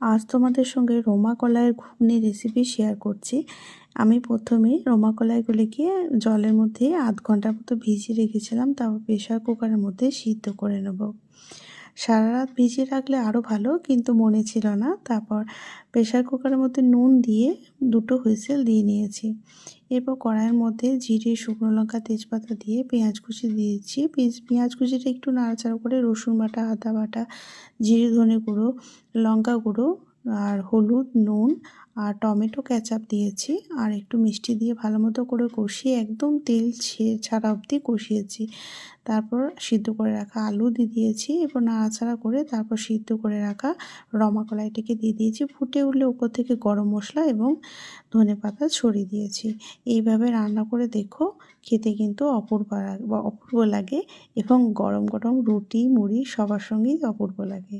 আজ তোমাদের সঙ্গে রোমা কলাইয়ের ঘুগনি রেসিপি শেয়ার করছি। আমি প্রথমে রোমা কলাইগুলিকে জলের মধ্যে আধ ঘণ্টার মতো ভিজিয়ে রেখেছিলাম, তারপর প্রেশার কুকারের মধ্যে সিদ্ধ করে নেব। সারা রাত ভিজিয়ে রাখলে আরও ভালো, কিন্তু মনে ছিল না। তারপর প্রেশার কুকারের মধ্যে নুন দিয়ে দুটো হুইসেল দিয়ে নিয়েছি। এরপর কড়াইয়ের মধ্যে জিরে, শুকনো লঙ্কা, তেজপাতা দিয়ে পেঁয়াজ কুচি দিয়েছি। পেঁয়াজ কুচিটা একটু নাড়াচাড়া করে রসুন বাটা, আদা বাটা, জিরে ধনে গুঁড়ো, লঙ্কা গুঁড়ো আর হলুদ, নুন আর টমেটো ক্যাচাপ দিয়েছি। আর একটু মিষ্টি দিয়ে ভালো মতো করে কষিয়ে একদম তেল ছাড়া অবধি কষিয়েছি। তারপর সিদ্ধ করে রাখা আলু দিয়ে দিয়েছি। এরপর নাড়াচাড়া করে তারপর সিদ্ধ করে রাখা রমা কলাইটিকে দিয়ে দিয়েছি। ফুটে উঠলে উপর থেকে গরম মশলা এবং ধনে পাতা ছড়িয়ে দিয়েছি। এইভাবে রান্না করে দেখো, খেতে কিন্তু অপূর্ব অপূর্ব লাগে এবং গরম গরম রুটি, মুড়ি সবার সঙ্গেই অপূর্ব লাগে।